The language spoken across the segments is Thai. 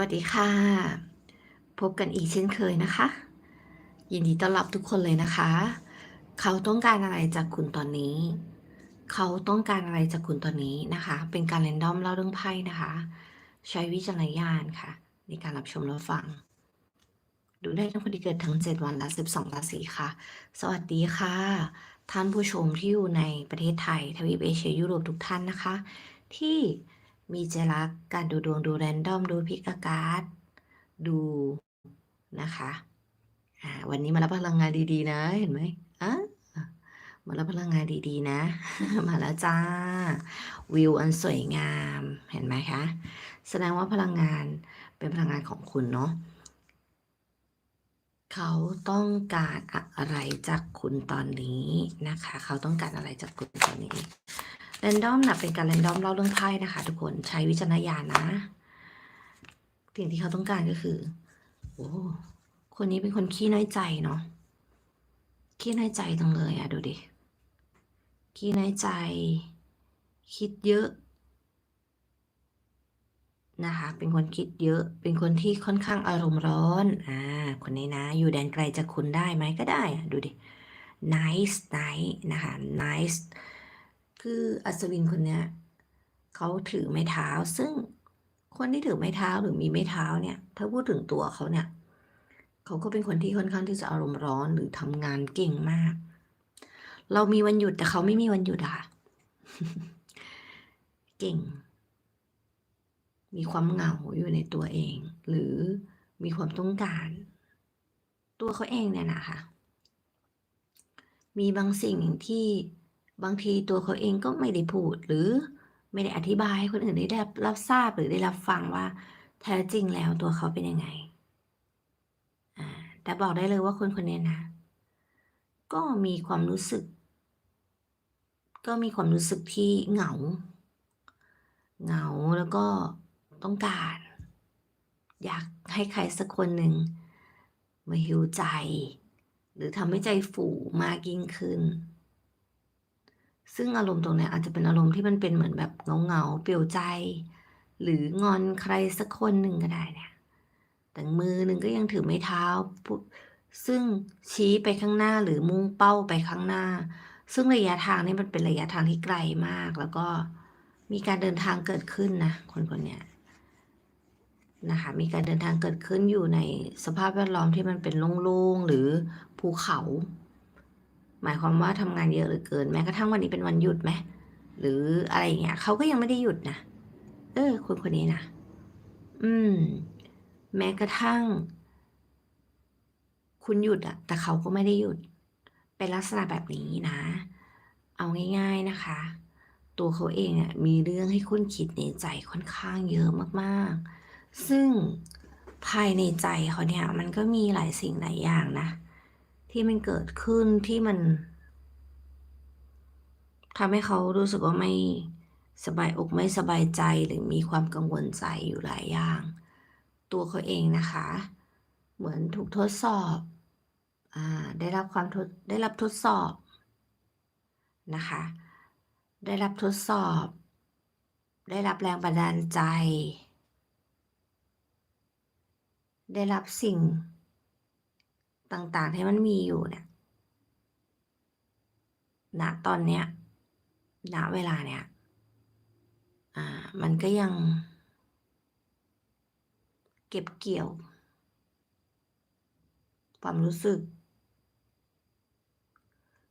วัสดีค่ะ พบกันอีกเช่นเคยนะคะ ยินดีต้อนรับทุกคนเลยนะคะ เขาต้องการอะไรจากคุณตอนนี้ เขาต้องการอะไรจากคุณตอนนี้นะคะ เป็นการเรนดอมเล่าเรื่องไพ่นะคะ ใช้วิจารณญาณค่ะ ในการรับชมรับฟัง ดูได้ทั้งคนที่เกิดทั้ง 7 วันและ 12ราศีค่ะ สวัสดีค่ะ ท่านผู้ชมที่อยู่ในประเทศไทยทวีปเอเชียยุโรปทุกท่านนะคะ ที่ มีใจรัก การดูดวงดูแรนดอมดูพิกอาการ์ดดูนะคะอ่าวันนี้มารับพลังงานดีๆ นะ เห็นไหมอะมารับพลังงานดีๆ นะ มาแล้วจ้า วิวอันสวยงาม เห็นไหมคะ แสดงว่าพลังงานเป็นพลังงานของคุณเนาะเขาต้องการอะไรจากคุณตอนนี้นะคะ เขาต้องการอะไรจากคุณตอนนี้ รนดอมนะเป็นการแรนดอมเล่าเรื่องไพ่นะคะ ทุกคนใช้วิจารณญาณนะสิ่งที่เขาต้องการก็คือ โอ้คนนี้เป็นคนขี้น้อยใจเนาะขี้น้อยใจจังเลยอะดูดิขี้น้อยใจ คิดเยอะนะคะ เป็นคนคิดเยอะ เป็นคนที่ค่อนข้างอารมณ์ร้อน อ่า คนนี้นะ อยู่แดนไกลจากคุณได้ไหมก็ได้อะดูดิ nice nice นะคะ nice คืออัศวินคนเนี้ยเขาถือไม้เท้า ซึ่งคนที่ถือไม้เท้าหรือมีไม้เท้าเนี่ย ถ้าพูดถึงตัวเขาเนี่ยเขาก็เป็นคนที่ค่อนข้างที่จะอารมณ์ร้อนหรือทำงานเก่งมาก เรามีวันหยุดแต่เขาไม่มีวันหยุดอะเก่ง มีความเหงาอยู่ในตัวเอง หรือมีความต้องการ ตัวเขาเองเนี่ยนะคะมีบางสิ่งที่ บางทีตัวเขาเองก็ไม่ได้พูดหรือไม่ได้อธิบายให้คนอื่นได้รับทราบหรือได้รับฟังว่า แท้จริงแล้วตัวเขาเป็นยังไง แต่บอกได้เลยว่าคนคนนี้นะ ก็มีความรู้สึก ก็มีความรู้สึกที่เหงา เหงาแล้วก็ต้องการ อยากให้ใครสักคนหนึ่งมาหิวใจ หรือทำให้ใจฟูมากยิ่งขึ้น ซึ่งอารมณ์ตรงเนี้ยอาจจะเป็นอารมณ์ที่มันเป็นเหมือนแบบเงาเงาๆเปลี่ยวใจ หรืองอนใครสักคนหนึ่งก็ได้เนี่ย แต่มือหนึ่งก็ยังถือไม้เท้า ซึ่งชี้ไปข้างหน้าหรือมุ่งเป้าไปข้างหน้า ซึ่งระยะทางนี่มันเป็นระยะทางที่ไกลมาก แล้วก็มีการเดินทางเกิดขึ้นนะคนคนเนี้ยนะคะมีการเดินทางเกิดขึ้นอยู่ในสภาพแวดล้อมที่มันเป็นโล่งๆหรือภูเขา หมายความว่าทำงานเยอะหลือเกิน แม้กระทั่งวันนี้เป็นวันหยุดไหมหรืออะไรอย่างเงี้ยเขาก็ยังไม่ได้หยุดนะเออ คนคนนี้นะอืม แม้กระทั่ง คุณหยุดอะแต่เขาก็ไม่ได้หยุด เป็นลักษณะแบบนี้นะ เอาง่าย ๆนะคะ ตัวเขาเองอะมีเรื่องให้คุณคิดในใจค่อนข้างเยอะมากๆ ซึ่งภายในใจเขาเนี่ย มันก็มีหลายสิ่งหลายอย่างนะ ที่มันเกิดขึ้นที่มันทำให้เขารู้สึกว่าไม่สบายอกไม่สบายใจหรือมีความกังวลใจอยู่หลายอย่าง ตัวเขาเองนะคะ เหมือนถูกทดสอบอได้รับความทดได้รับทดสอบนะคะ ได้รับทดสอบ ได้รับแรงบันดาลใจ ได้รับสิ่ง ต่างๆที่มันมีอยู่เนี่ยณตอนเนี้ยณเวลาเนี้ยอ่ามันก็ยัง เก็บเกี่ยว ความรู้สึก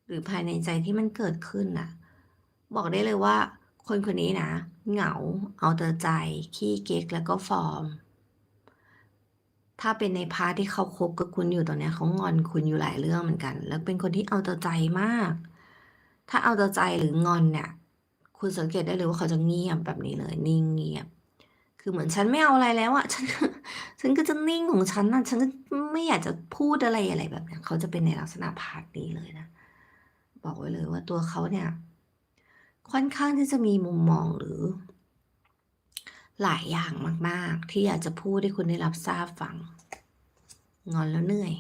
หรือภายในใจที่มันเกิดขึ้นน่ะ บอกได้เลยว่า คนคนนี้นะ เหงา เอาแต่ใจ ขี้เก๊กแล้วก็ฟอร์ม ถ้าเป็นในพาร์ทที่เขาคบกับคุณอยู่ตอนเนี้ยเขางอนคุณอยู่หลายเรื่องเหมือนกัน แล้วเป็นคนที่เอาแต่ใจมาก ถ้าเอาแต่ใจหรืองอนเนี่ย คุณสังเกตได้เลยว่าเขาจะเงียบแบบนี้เลย นิ่งเงียบ คือเหมือนฉันไม่เอาอะไรแล้วอะฉันฉันก็จะนิ่งของฉันน่ะฉันก็ไม่อยากจะพูดอะไรอะไรแบบเนี้ยเขาจะเป็นในลักษณะพาร์ทนี้เลยนะ บอกไว้เลยว่าตัวเขาเนี่ย ค่อนข้างที่จะมีมุมมองหรือ หลายอย่างมาก ๆ ที่อยากจะพูดให้คุณได้รับทราบฟัง งอนแล้วเหนื่อย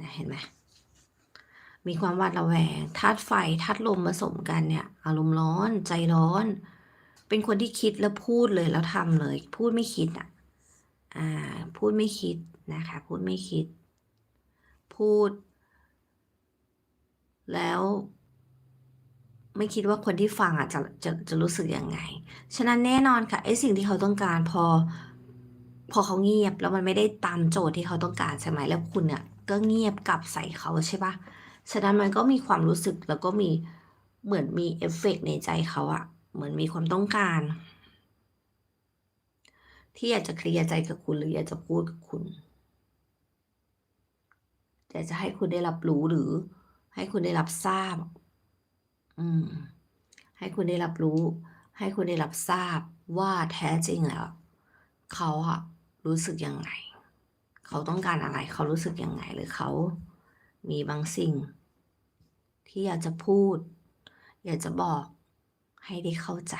นะเห็นไหมมีความหวาดระแวงธาตุไฟธาตุลมผสมกันเนี่ย อารมณ์ร้อนใจร้อน เป็นคนที่คิดแล้วพูดเลยแล้วทำเลย พูดไม่คิดอะอ่า พูดไม่คิดนะคะ พูดไม่คิด พูด แล้ว ไม่คิดว่าคนที่ฟังอะจะจะจะรู้สึกยังไง ฉะนั้นแน่นอนค่ะไอ้สิ่งที่เขาต้องการพอ พอเขาเงียบแล้วมันไม่ได้ตามโจทย์ที่เขาต้องการใช่ไหมแล้วคุณเนี่ยก็เงียบกลับใส่เขาใช่ปะฉะนั้นมันก็มีความรู้สึกแล้วก็มีเหมือนมีเอฟเฟกต์ในใจเขาอะเหมือนมีความต้องการ ที่อยากจะเคลียร์ใจกับคุณหรืออยากจะพูดกับคุณอยากจะให้คุณได้รับรู้หรือให้คุณได้รับทราบ อืม ให้คุณได้รับรู้ ให้คุณได้รับทราบว่าแท้จริงแล้ว เขาอะรู้สึกยังไง เขาต้องการอะไร เขารู้สึกยังไง หรือเขามีบางสิ่ง ที่อยากจะพูด อยากจะบอกให้ได้เข้าใจ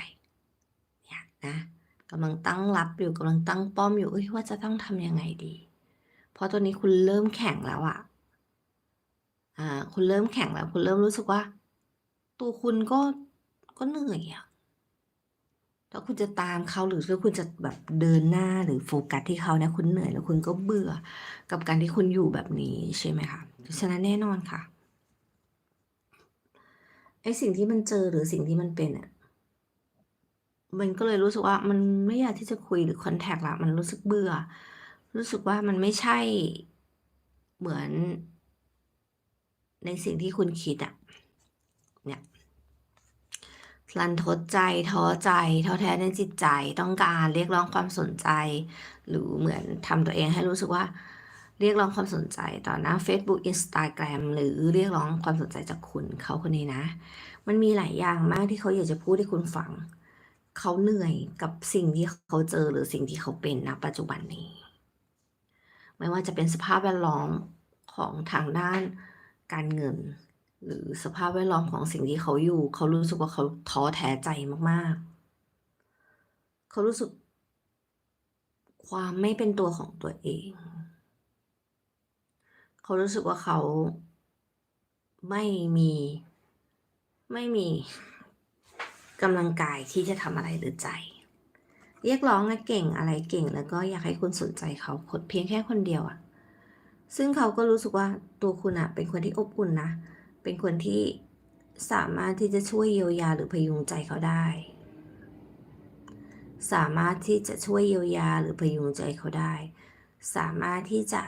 เนี่ยนะกำลังตั้งรับอยู่กำลังตั้งป้อมอยู่เอ้ยว่าจะต้องทำยังไงดี เพราะตัวนี้คุณเริ่มแข็งแล้วอะอ่า คุณเริ่มแข็งแล้ว คุณเริ่มรู้สึกว่า ตัวคุณก็ก็เหนื่อยอะถ้าคุณจะตามเขาหรือถ้าคุณจะแบบเดินหน้าหรือโฟกัสที่เขาเนี่ยคุณเหนื่อยแล้วคุณก็เบื่อกับการที่คุณอยู่แบบนี้ใช่ไหมคะฉะนั้นแน่นอนค่ะไอสิ่งที่มันเจอหรือสิ่งที่มันเป็นอะมันก็เลยรู้สึกว่ามันไม่อยากที่จะคุยหรือคอนแทคละมันรู้สึกเบื่อ รู้สึกว่ามันไม่ใช่เหมือน ในสิ่งที่คุณคิดอะเนี่ย รันทดใจท้อใจท้อแท้ในจิตใจต้องการเรียกร้องความสนใจ หรือเหมือนทำตัวเองให้รู้สึกว่า เรียกร้องความสนใจต่อหน้า Facebook Instagram หรือเรียกร้องความสนใจจากคุณเขาคนนี้นะ มันมีหลายอย่างมากที่เขาอยากจะพูดให้คุณฟัง เขาเหนื่อยกับสิ่งที่เขาเจอหรือสิ่งที่เขาเป็นณปัจจุบันนี้ ไม่ว่าจะเป็นสภาพแวดล้อมของทางด้านการเงิน หรือสภาพแวดล้อมของสิ่งที่เขาอยู่ เขารู้สึกว่าเขาท้อแท้ใจมากๆ เขารู้สึก ความไม่เป็นตัวของตัวเอง เขารู้สึกว่าเขาไม่มีไม่มีกำลังกายที่จะทำอะไรหรือใจ เรียกร้องและเก่งอะไรเก่ง แล้วก็อยากให้คุณสนใจเขาเพียงแค่คนเดียวอะซึ่งเขาก็รู้สึกว่าตัวคุณอะเป็นคนที่อบอุ่นนะ เป็นคนที่สามารถที่จะช่วยเยียวยาหรือพยุงใจเขาได้ สามารถที่จะช่วยเยียวยาหรือพยุงใจเขาได้ สามารถที่จะ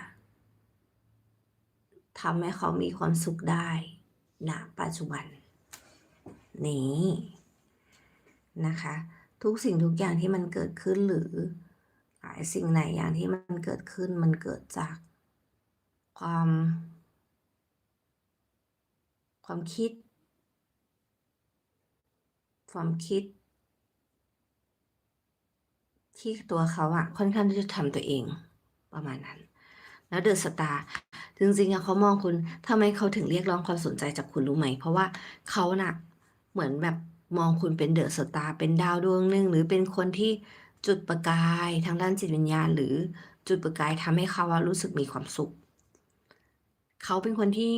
ทำให้เขามีความสุขได้ณปัจจุบัน นี้นะคะ ทุกสิ่งทุกอย่างที่มันเกิดขึ้นหรือหลายสิ่งไหนอย่างที่มันเกิดขึ้นมันเกิดจากความ ความคิด ความคิด ที่ตัวเขาอะค่อนข้างที่จะทำตัวเองประมาณนั้น แล้วเดอะสตาร์จริงๆอะเขามองคุณทำไมเขาถึงเรียกร้องความสนใจจากคุณรู้ไหม เพราะว่าเขาน่ะเหมือนแบบมองคุณเป็นเดอะสตาร์เป็นดาวดวงหนึ่งหรือเป็นคนที่จุดประกายทางด้านจิตวิญญาณ หรือจุดประกายทำให้เขาารู้สึกมีความสุข เขาเป็นคนที่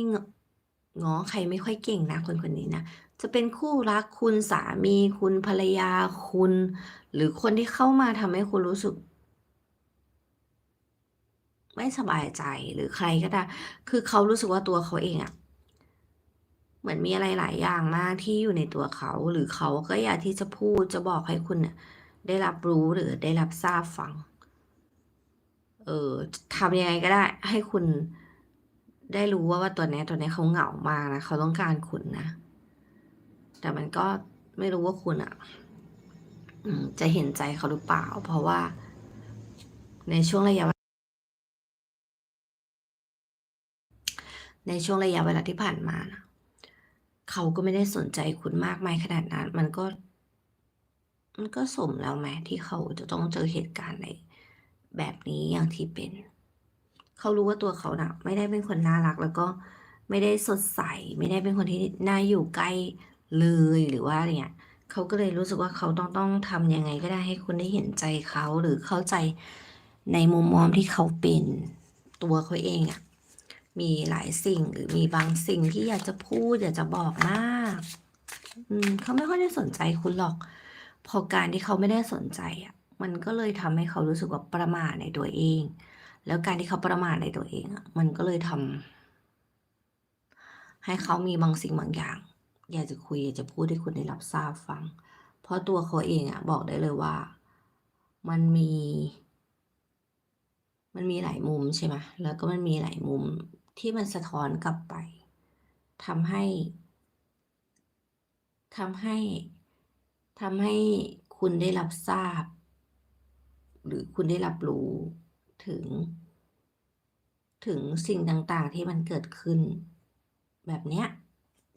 ง้อใครไม่ค่อยเก่งนะคนคนนี้นะจะเป็นคู่รักคุณสามีคุณภรรยาคุณ หรือคนที่เข้ามาทำให้คุณรู้สึก ไม่สบายใจหรือใครก็ได้ คือเขารู้สึกว่าตัวเขาเองอะเหมือนมีอะไรหลายอย่างมากที่อยู่ในตัวเขา หรือเขาก็อยากที่จะพูดจะบอกให้คุณเนี่ยได้รับรู้หรือได้รับทราบฟัง เออทำยังไงก็ได้ ให้คุณ ได้รู้ว่าว่าตัวนี้ตัวนี้เขาเหงามากนะเขาต้องการคุณนะ แต่มันก็ไม่รู้ว่าคุณอะจะเห็นใจเขาหรือเปล่า เพราะว่า ในช่วงระยะในช่วงระยะเวลาที่ผ่านมานะเขาก็ไม่ได้สนใจคุณมากมายขนาดนั้น มันก็ มันก็สมแล้วไหมที่เขาจะต้องเจอเหตุการณ์ในแบบนี้อย่างที่เป็น เขารู้ว่าตัวเขานะ่ะ ไม่ได้เป็นคนน่ารัก แล้วก็ไม่ได้สดใส ไม่ได้เป็นคนที่น่าอยู่ใกล้เลยหรือว่าเนี่ยเขาก็เลยรู้สึกว่าเขาต้องต้องทำยังไงก็ได้ให้คุณได้เห็นใจเขาหรือเข้าใจในมุมมองที่เขาเป็นตัวเขาเองอะ่ะมีหลายสิ่งหรือมีบางสิ่งที่อยากจะพูดอยากจะบอกมาก อืมเขาไม่ค่อยได้สนใจคุณหรอก พอการที่เขาไม่ได้สนใจอะ มันก็เลยทำให้เขารู้สึกว่าประม่าในตัวเอง แล้วการที่เขาประม่าในตัวเองอะมันก็เลยทำให้เขามีบางสิ่งบางอย่าง อยากจะคุยอยากจะพูดให้คุณได้รับทราบฟัง เพราะตัวเขาเองอะบอกได้เลยว่า มันมี มันมีหลายมุมใช่ไหมแล้วก็มันมีหลายมุมที่มันสะท้อนกลับไปทำให้ทำให้ทำให้คุณได้รับทราบ หรือคุณได้รับรู้ ถึง ถึงสิ่งต่างๆที่มันเกิดขึ้น แบบเนี้ย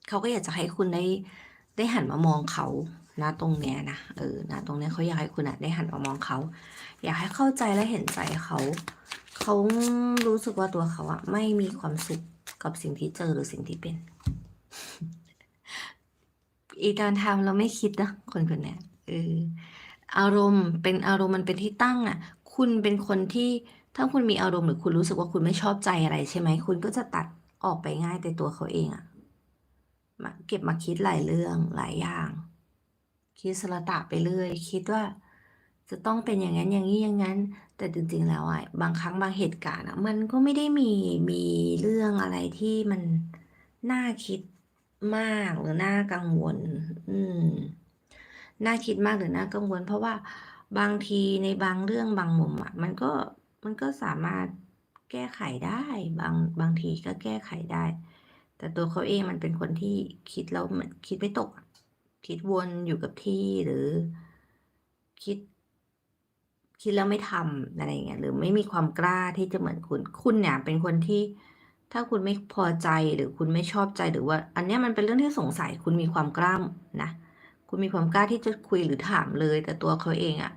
เขาก็อยากจะให้คุณได้ได้หันมามองเขานะตรงเนี้ยนะเออนะตรงเนี้ยเขาอยากให้คุณอะได้หันมามองเขา อยากให้เข้าใจและเห็นใจเขาเขารู้สึกว่าตัวเขาอะไม่มีความสุขกับสิ่งที่เจอหรือสิ่งที่เป็น อีตอนทำเราไม่คิดนะคนคนเนี้ยเอออารมณ์เป็นอารมณ์มันเป็นที่ตั้งอะ คุณเป็นคนที่ถ้าคุณมีอารมณ์หรือคุณรู้สึกว่าคุณไม่ชอบใจอะไรใช่ไหมคุณก็จะตัดออกไปง่ายแต่ตัวเขาเองอะมาเก็บมาคิดหลายเรื่องหลายอย่าง คิดสละตะไปเรื่อยคิดว่า จะต้องเป็นอย่างนั้นอย่างนี้อย่างนั้น แต่จริงๆแล้วอะบางครั้งบางเหตุการณ์อะมันก็ไม่ได้มีมีเรื่องอะไรที่มันน่าคิดมากหรือน่ากังวล อืมน่าคิดมากหรือน่ากังวล เพราะว่า บางทีในบางเรื่องบางมุมอะมันก็มันก็สามารถแก้ไขได้บางบางทีก็แก้ไขได้ แต่ตัวเขาเองมันเป็นคนที่คิดแล้วมือนคิดไม่ตก คิดวนอยู่กับที่หรือคิด คิดแล้วไม่ทำอะไรเงี้ยหรือไม่มีความกล้าที่จะเหมือนคุณ คุณเนี่ยเป็นคนที่ถ้าคุณไม่พอใจหรือคุณไม่ชอบใจหรือว่า อันนี้มันเป็นเรื่องที่สงสัยคุณมีความกล้ามนะ คุณมีความกล้าที่จะคุยหรือถามเลย แต่ตัวเขาเองอะ่ะ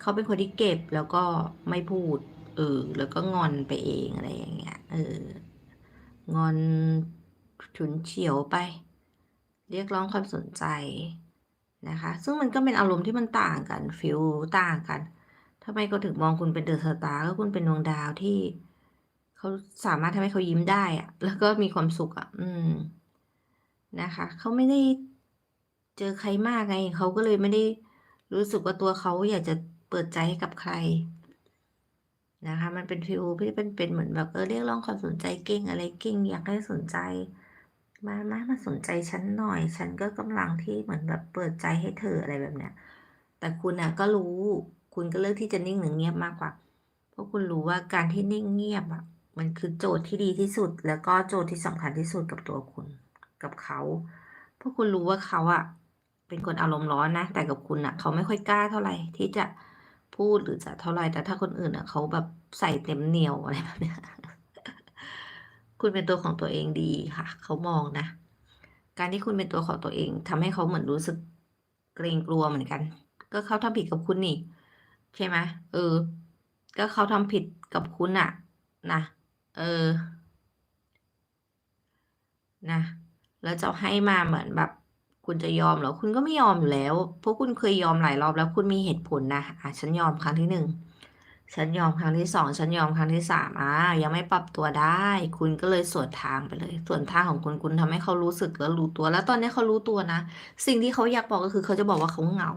เขาเป็นคนที่เก็บแล้วก็ไม่พูด เออ แล้วก็งอนไปเองอะไรอย่างเงี้ย เออ งอนฉุนเฉียวไป เรียกร้องความสนใจนะคะ ซึ่งมันก็เป็นอารมณ์ที่มันต่างกันฟิลต่างกันทำไมเขาถึงมองคุณเป็นเดอะสตาร์ก็คุณเป็นดวงดาวที่เขาสามารถทำให้เขายิ้มได้อะแล้วก็มีความสุขอะอืมนะคะ เขาไม่ได้ เจอใครมากไงเขาก็เลยไม่ได้รู้สึกว่าตัวเขาอยากจะเปิดใจให้กับใครนะคะมันเป็นฟิลที่เป็นเป็นเหมือนแบบเออเรียกร้องความสนใจเก่งอะไรเก่งอยากให้สนใจ มามามาสนใจฉันหน่อย ฉันก็กำลังที่เหมือนแบบเปิดใจให้เธออะไรแบบเนี้ยแต่คุณน่ะก็รู้คุณก็เลือกที่จะนิ่งหรือเงียบมากกว่า เพราะคุณรู้ว่าการที่นิ่งเงียบอะมันคือโจทย์ที่ดีที่สุด แล้วก็โจทย์ที่สำคัญที่สุดกับตัวคุณกับเขาเพราะคุณรู้ว่าเขาอะ เป็นคนอารมณ์ร้อนนะ แต่กับคุณอะเขาไม่ค่อยกล้าเท่าไหร่ที่จะพูดหรือจะเท่าไหร่แต่ถ้าคนอื่นอะเขาแบบใส่เต็มเหนียวอะไรแบบเนี้ยคุณเป็นตัวของตัวเองดีค่ะ เขามองนะ การที่คุณเป็นตัวของตัวเองทำให้เขาเหมือนรู้สึกเกรงกลัวเหมือนกัน ก็เขาทำผิดกับคุณนี่ ใช่ไหมเออ ก็เขาทำผิดกับคุณอะนะเออ นะ แล้วจะให้มาเหมือนแบบ คุณจะยอมเหรอ คุณก็ไม่ยอมอยู่แล้ว เพราะคุณเคยยอมหลายรอบแล้วคุณมีเหตุผลนะอะฉันยอมครั้งที่หนึ่งฉันยอมครั้งที่สองฉันยอมครั้งที่สามอะยังไม่ปรับตัวได้ คุณก็เลยสวนทางไปเลย ส่วนทางของคุณคุณทำให้เขารู้สึกแล้วรู้ตัว แล้วตอนนี้เขารู้ตัวนะ สิ่งที่เขาอยากบอกก็คือเขาจะบอกว่าเขาเหงา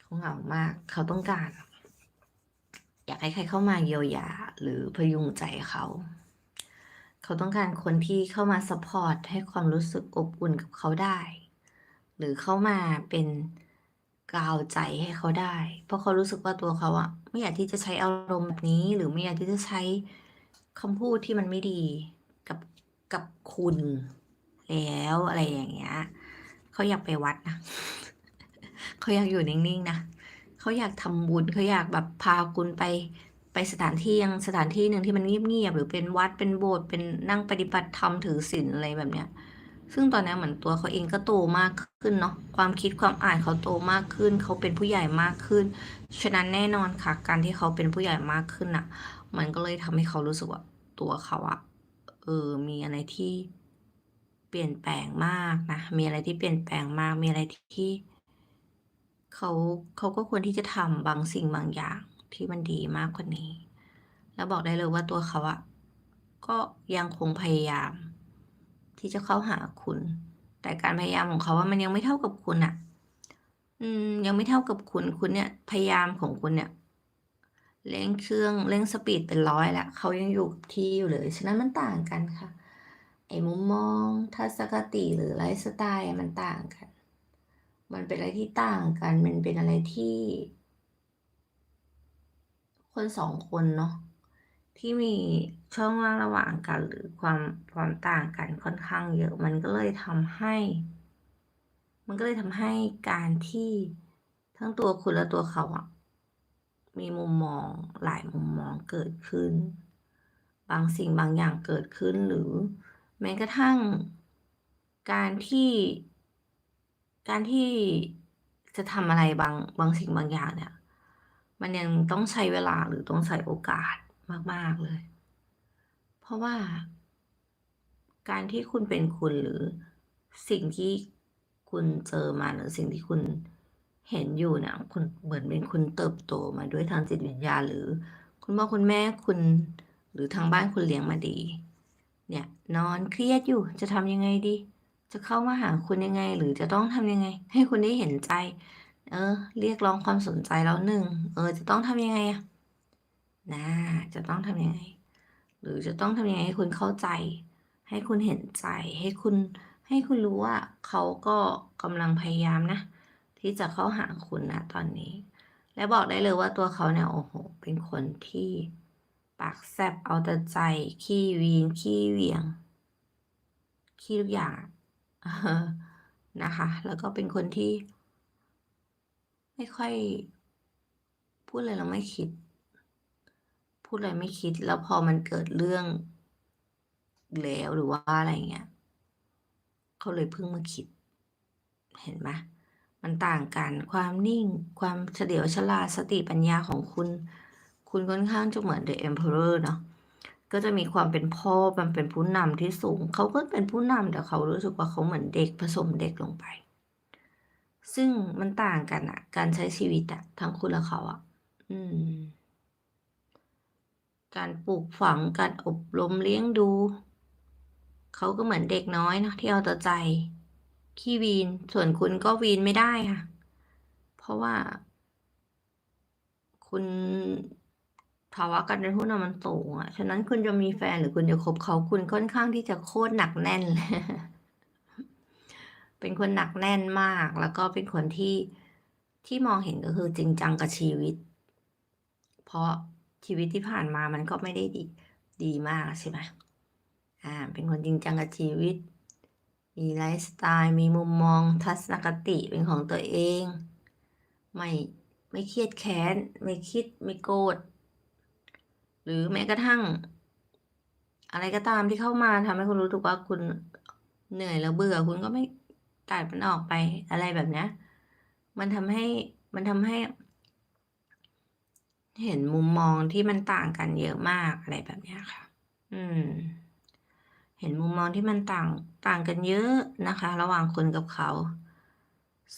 เขาเหงามาก เขาต้องการ อยากให้ใครเข้ามาเยียวยา หรือพยุงใจเขา เขาต้องการคนที่เข้ามาซัพพอร์ตให้ความรู้สึกอบอุ่นกับเขาได้ หรือเข้ามาเป็นกาวใจให้เขาได้ เพราะเขารู้สึกว่าตัวเขาอะไม่อยากที่จะใช้อารมณ์แบบนี้ หรือไม่อยากที่จะใช้คำพูดที่มันไม่ดีกับกับคุณแล้วอะไรอย่างเงี้ยเขาอยากไปวัดนะเขาอยากอยู่นิ่งๆนะเขาอยากทำบุญเขาอยากแบบพาคุณไป ไปสถานที่ยังสถานที่หนึ่งที่มันเงียบๆหรือเป็นวัดเป็นโบสถ์เป็นนั่งปฏิบัติธรรมถือศีลอะไรแบบเนี้ย ซึ่งตอนนี้เหมือนตัวเขาเองก็โตมากขึ้นเนาะความคิดความอ่านเขาโตมากขึ้น เขาเป็นผู้ใหญ่มากขึ้น ฉะนั้นแน่นอนค่ะ การที่เขาเป็นผู้ใหญ่มากขึ้นอะ มันก็เลยทำให้เขารู้สึกว่าตัวเขาอะเออมีอะไรที่เปลี่ยนแปลงมากนะ มีอะไรที่เปลี่ยนแปลงมาก มีอะไรที่เขาเขาก็ควรที่จะทำบางสิ่งบางอย่าง ที่มันดีมากกว่านี้ แล้วบอกได้เลยว่าตัวเขาอะก็ยังคงพยายาม ที่จะเข้าหาคุณ แต่การพยายามของเขาว่ามันยังไม่เท่ากับคุณอะอืมยังไม่เท่ากับคุณคุณเนี่ย พยายามของคุณเนี่ยเร่งเครื่องเร่งสปีดเป็นร้อยแล้วเขายังอยู่ที่อยู่เลย ฉะนั้นมันต่างกันค่ะ ไอ้มุมมองทัศนคติหรือไลฟ์สไตล์มันต่างกัน มันเป็นอะไรที่ต่างกัน มันเป็นอะไรที่ คนสองคนเนาะที่มีช่องว่างระหว่างกัน หรือความความต่างกันค่อนข้างเยอะ มันก็เลยทำให้ มันก็เลยทำให้การที่ทั้งตัวคุณและตัวเขาอะมีมุมมองหลายมุมมองเกิดขึ้น บางสิ่งบางอย่างเกิดขึ้นหรือ แม้กระทั่งการที่การที่จะทำอะไรบางบางสิ่งบางอย่างเนี่ย มันยังต้องใช้เวลาหรือต้องใช้โอกาสมาก ๆ เลย เพราะว่า การที่คุณเป็นคุณหรือสิ่งที่คุณเจอมาหรือสิ่งที่คุณเห็นอยู่เนี่ยคุณเหมือนเป็นคุณเติบโตมาด้วยทางจิตวิญญาณหรือ คุณพ่อคุณแม่คุณหรือทางบ้านคุณเลี้ยงมาดี เนี่ย นอนเครียดอยู่จะทำยังไงดี จะเข้ามาหาคุณยังไง หรือจะต้องทำยังไง ให้คุณได้เห็นใจ เออ เรียกร้องความสนใจแล้วหนึ่งเออ จะต้องทำยังไงอะน่าจะต้องทำยังไง หรือจะต้องทำยังไงให้คุณเข้าใจ ให้คุณเห็นใจ ให้คุณ ให้คุณรู้ว่าเขาก็กำลังพยายามนะ ที่จะเข้าหาคุณณตอนนี้ และบอกได้เลยว่าตัวเขาเนี่ยโอ้โฮเป็นคนที่ปากแซบเอาแต่ใจ ขี้วีน ขี้เหวี่ยง ขี้ทุกอย่างนะคะ แล้วก็เป็นคนที่ ไม่ค่อย พูดอะไรแล้วไม่คิด พูดอะไรไม่คิด แล้วพอมันเกิดเรื่องแล้วหรือว่าอะไรเงี้ยเขาเลยเพิ่งมาคิด เห็นไหมมันต่างกันความนิ่งความเฉลียวฉลาดสติปัญญาของคุณ คุณค่อนข้างจะเหมือน The Emperor เนาะก็จะมีความเป็นพ่อมันเป็นผู้นำที่สูง เขาก็เป็นผู้นำแต่เขารู้สึกว่าเขาเหมือนเด็กผสมเด็กลงไป ซึ่งมันต่างกันน่ะการใช้ชีวิตอะทั้งคุณและเขาอะอืม การปลูกฝังการอบรมเลี้ยงดู เขาก็เหมือนเด็กน้อยเนาะที่เอาแต่ใจขี้วีนส่วนคุณก็วีนไม่ได้ค่ะ เพราะว่า คุณภาวะการเป็นผู้นำมันสูงอะฉะนั้นคุณจะมีแฟนหรือคุณจะคบเขาคุณค่อนข้างที่จะโคตรหนักแน่นเลย เป็นคนหนักแน่นมาก แล้วก็เป็นคนที่ที่มองเห็นก็คือจริงจังกับชีวิต เพราะชีวิตที่ผ่านมามันก็ไม่ได้ดีดีมากใช่ไหมอ่า เป็นคนจริงจังกับชีวิต มีไลฟ์สไตล์ มีมุมมองทัศนคติเป็นของตัวเอง ไม่ไม่เครียดแค้น ไม่คิดไม่โกรธ หรือแม้กระทั่ง อะไรก็ตามที่เข้ามาทำให้คุณรู้สึกว่าคุณเหนื่อยแล้วเบื่อคุณก็ไม่ ตัดมันออกไปอะไรแบบนี้มันทำให้มันทำให้ เห็นมุมมองที่มันต่างกันเยอะมากอะไรแบบนี้ค่ะ อืม เห็นมุมมองที่มันต่างต่างกันเยอะนะคะ ระหว่างคุณกับเขา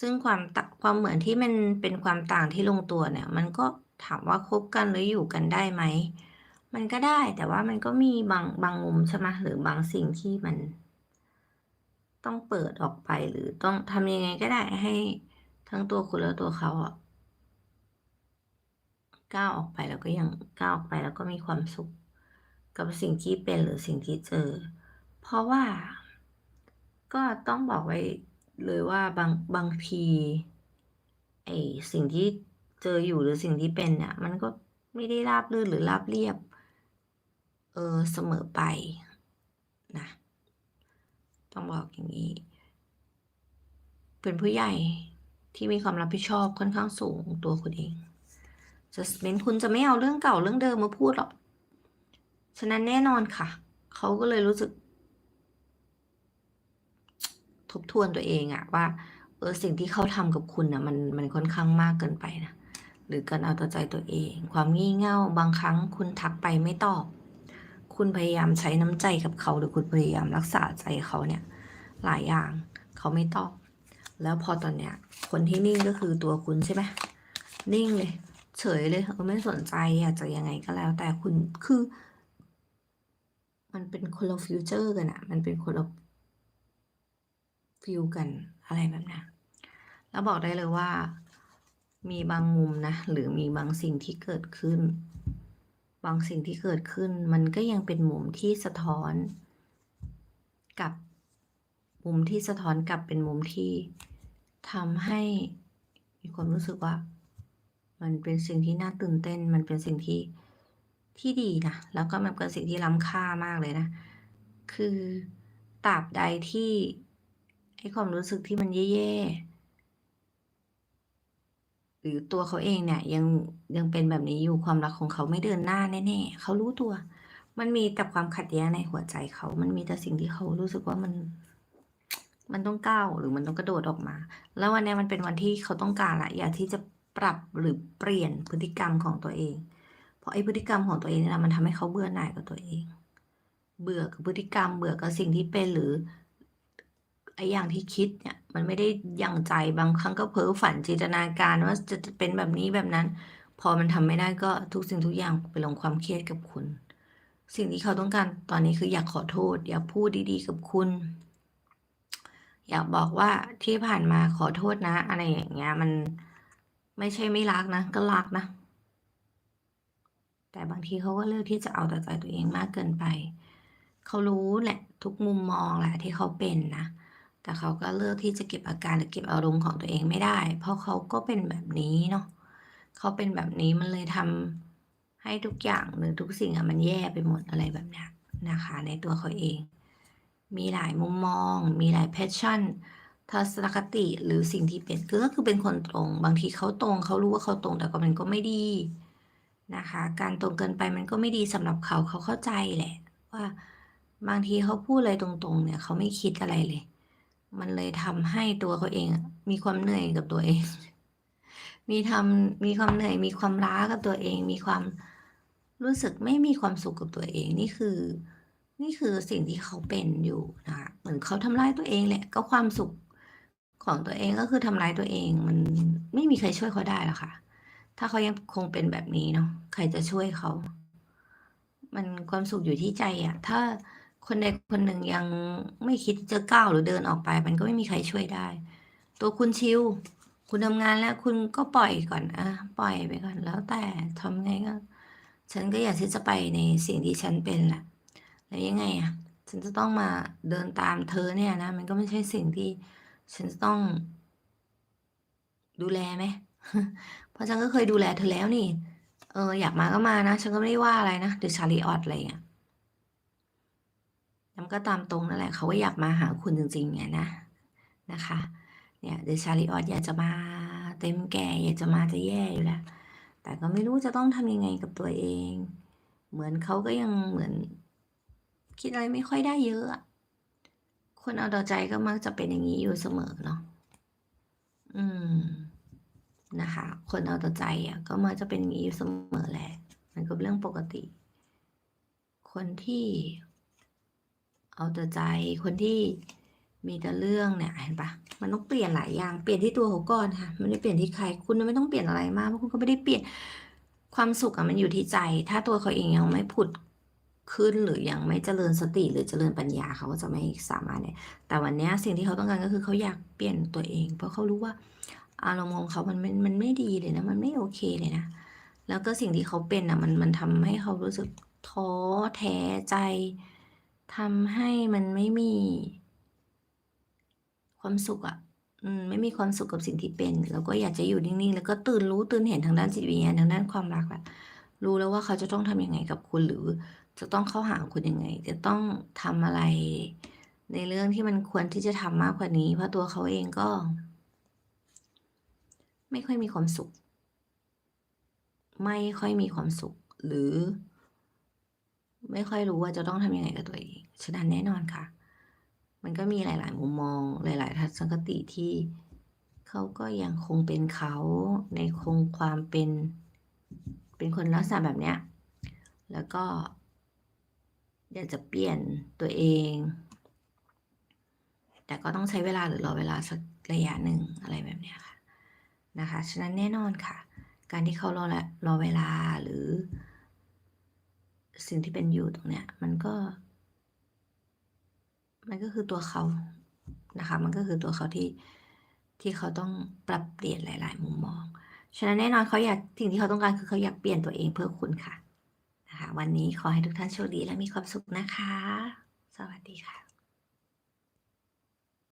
ซึ่งความความเหมือนที่มันเป็นความต่างที่ลงตัวเนี่ย มันก็ถามว่าคบกันหรืออยู่กันได้ไหมมันก็ได้แต่ว่ามันก็มีบางบางมุมใช่ไหมหรือบางสิ่งที่มัน ต้องเปิดออกไปหรือต้องทำยังไงก็ได้ให้ทั้งตัวคุณและตัวเขาอะก้าวออกไปแล้วก็ยังก้าวออกไปแล้วก็มีความสุข กับสิ่งที่เป็นหรือสิ่งที่เจอ เพราะว่า ก็ต้องบอกไว้เลยว่าบางบางทีไอ้สิ่งที่เจออยู่หรือสิ่งที่เป็นเนี่ยมันก็ไม่ได้ราบรื่นหรือราบเรียบ เออเสมอไป ต้องบอกอย่างงี้ เป็นผู้ใหญ่ที่มีความรับผิดชอบค่อนข้างสูงตัวคุณเอง Judgment คุณจะไม่เอาเรื่องเก่าเรื่องเดิมมาพูดหรอก ฉะนั้นแน่นอนค่ะ เขาก็เลยรู้สึก ทบทวนตัวเองอะว่า เออสิ่งที่เขาทำกับคุณนะมันมันค่อนข้างมากเกินไปนะ หรือการเอาแต่ใจตัวเอง ความงี่เง่าบางครั้งคุณทักไปไม่ตอบ คุณพยายามใช้น้ำใจกับเขาหรือคุณพยายามรักษาใจเขาเนี่ยหลายอย่างเขาไม่ตอบแล้วพอตอนเนี้ยคนที่นิ่งก็คือตัวคุณใช่ไหมนิ่งเลย เฉยเลยเออไม่สนใจอยากจะยังไงก็แล้ว แต่คุณคือ มันเป็นคนละฟีเจอร์กันน่ะมันเป็นคนละฟีลกันอะไรแบบนี้ยแล้วบอกได้เลยว่า มีบางมุมนะ หรือมีบางสิ่งที่เกิดขึ้น บางสิ่งที่เกิดขึ้นมันก็ยังเป็นมุมที่สะท้อน กับมุมที่สะท้อนกลับเป็นมุมที่ทำให้มีความรู้สึกว่า มันเป็นสิ่งที่น่าตื่นเต้น มันเป็นสิ่งที่ที่ดีนะ แล้วก็มันเป็นสิ่งที่ล้ำค่ามากเลยนะ คือตราบใดที่ไอ้ความรู้สึกที่มันแย่ๆ หรือตัวเขาเองเนี่ยยังยังเป็นแบบนี้อยู่ความรักของเขาไม่เดินหน้าแน่ๆเขารู้ตัว มันมีแต่ความขัดแย้งในหัวใจเขา มันมีแต่สิ่งที่เขารู้สึกว่ามัน มันต้องก้าวหรือมันต้องกระโดดออกมา แล้ววันนี้มันเป็นวันที่เขาต้องการละอยากที่จะปรับหรือเปลี่ยนพฤติกรรมของตัวเอง เพราะไอ้พฤติกรรมของตัวเองนี่แหละมันทำให้เขาเบื่อหน่ายกับตัวเอง เบื่อกับพฤติกรรม เบื่อกับสิ่งที่เป็นหรือ ไอ้อย่างที่คิดเนี่ย มันไม่ได้ยังใจบางครั้งก็เพ้อฝันจินตนาการว่าจะจะเป็นแบบนี้แบบนั้น พอมันทำไม่ได้ก็ทุกสิ่งทุกอย่างไปลงความเครียดกับคุณ สิ่งที่เขาต้องการตอนนี้คืออยากขอโทษ อยากพูดดีๆกับคุณ อยากบอกว่าที่ผ่านมาขอโทษนะ อะไรอย่างเงี้ย มันไม่ใช่ไม่รักนะ ก็รักนะ แต่บางทีเขาก็เลือกที่จะเอาแต่ใจตัวเองมากเกินไป เขารู้แหละ ทุกมุมมองแหละที่เขาเป็นนะ แต่เขาก็เลือกที่จะเก็บอาการหรือเก็บอารมณ์ของตัวเองไม่ได้ เพราะเขาก็เป็นแบบนี้เนาะเขาเป็นแบบนี้มันเลยทำให้ทุกอย่างหรือทุกสิ่งอะมันแย่ไปหมดอะไรแบบนี้นะคะ ในตัวเขาเอง มีหลายมุมมอง มีหลายแพชชั่นทัศนคติหรือสิ่งที่เป็นคือก็คือเป็นคนตรง บางทีเขาตรงเขารู้ว่าเขาตรงแต่ก็มันก็ไม่ดีนะคะ การตรงเกินไปมันก็ไม่ดีสำหรับเขาเขาเข้าใจแหละ ว่าบางทีเขาพูดอะไรตรงๆ เนี่ยเขาไม่คิดอะไรเลย มันเลยทำให้ตัวเขาเองมีความเหนื่อยกับตัวเอง มีทำมีความเหนื่อย มีความล้ากับตัวเอง มีความรู้สึกไม่มีความสุขกับตัวเอง นี่คือ นี่คือสิ่งที่เขาเป็นอยู่นะคะเหมือนเขาทำร้ายตัวเองแหละก็ความสุขของตัวเองก็คือทำร้ายตัวเอง มันไม่มีใครช่วยเขาได้หรอกค่ะ ถ้าเขายังคงเป็นแบบนี้เนาะใครจะช่วยเขา มันความสุขอยู่ที่ใจอะถ้า คนใดคนหนึ่งยังไม่คิดจะก้าวหรือเดินออกไป มันก็ไม่มีใครช่วยได้ ตัวคุณชิว คุณทำงานแล้วคุณก็ปล่อยก่อนอะปล่อยไปก่อนแล้วแต่ทำไงก็ ฉันก็อยากที่จะไปในสิ่งที่ฉันเป็นแหละแล้วยังไงอะฉันจะต้องมาเดินตามเธอเนี่ยนะ มันก็ไม่ใช่สิ่งที่ฉันจะต้อง ดูแลไหมเพราะฉันก็เคยดูแลเธอแล้วนี่ เออ อยากมาก็มานะ ฉันก็ไม่ได้ว่าอะไรนะเดอะชาลีออตอะไรอย่างเงี้ย ก็ตามตรงนั่นแหละเขาก็อยากมาหาคุณจริงๆไงนะนะคะเนี่ยเดชาลีออตอยากจะมาเต็มแก่อยากจะมาจะแย่อยู่แล้ว แต่ก็ไม่รู้จะต้องทำยังไงกับตัวเอง เหมือนเขาก็ยังเหมือน คิดอะไรไม่ค่อยได้เยอะ คนเอาแต่ใจก็มักจะเป็นอย่างนี้อยู่เสมอเนาะอืมนะคะ คนเอาแต่ใจอะ ก็มักจะเป็นอย่างนี้อยู่เสมอแหละ มันก็เรื่องปกติ คนที่ เอาแต่ใจคนที่มีแต่เรื่องเนี่ยเห็นปะมันต้องเปลี่ยนหลายอย่างเปลี่ยนที่ตัวเขาก่อนค่ะมันไม่ได้เปลี่ยนที่ใคร คุณไม่ต้องเปลี่ยนอะไรมากเพราะคุณก็ไม่ได้เปลี่ยนความสุขอะมันอยู่ที่ใจ ถ้าตัวเขาเองยังไม่ผุดขึ้นหรือยังไม่เจริญสติหรือเจริญปัญญาเขาก็จะไม่สามารถเนี่ย แต่วันนี้สิ่งที่เขาต้องการก็คือเขาอยากเปลี่ยนตัวเอง เพราะเขารู้ว่าอารมณ์ของเขามันมันมันไม่ดีเลยนะ มันไม่โอเคเลยนะ แล้วก็สิ่งที่เขาเป็นอะมันมันทำให้เขารู้สึกท้อแท้ใจ ทำให้มันไม่มี ความสุขอะอืมไม่มีความสุขกับสิ่งที่เป็น แล้วก็อยากจะอยู่นิ่งๆ แล้วก็ตื่นรู้ตื่นเห็นทางด้านจิตวิญญาณทางด้านความรักแหละรู้แล้วว่าเขาจะต้องทำยังไงกับคุณหรือ จะต้องเข้าหาคุณยังไง จะต้องทำอะไร ในเรื่องที่มันควรที่จะทำมากกว่านี้ เพราะตัวเขาเองก็ ไม่ค่อยมีความสุข ไม่ค่อยมีความสุข หรือ ไม่ค่อยรู้ว่าจะต้องทำยังไงกับตัวเอง ฉะนั้นแน่นอนค่ะ มันก็มีหลาย ๆ มุมมอง หลาย ๆ ทัศนคติที่เขาก็ยังคงเป็นเขาในคงความเป็น เป็นคนลักษณะแบบเนี้ย แล้วก็ อยากจะเปลี่ยนตัวเอง แต่ก็ต้องใช้เวลาหรือรอเวลาสักระยะหนึ่งอะไรแบบเนี้ยค่ะ นะคะ ฉะนั้นแน่นอนค่ะ การที่เขารอละรอเวลาหรือ สิ่งที่เป็นอยู่ตรงเนี้ย มันก็ มันก็คือตัวเขานะคะ มันก็คือตัวเขาที่ที่เขาต้องปรับเปลี่ยนหลาย ๆ มุมมอง ฉะนั้นแน่นอนเขาอยากสิ่งที่เขาต้องการคือเขาอยากเปลี่ยนตัวเองเพื่อคุณค่ะนะคะวันนี้ขอให้ทุกท่านโชคดีและมีความสุขนะคะ สวัสดีค่ะ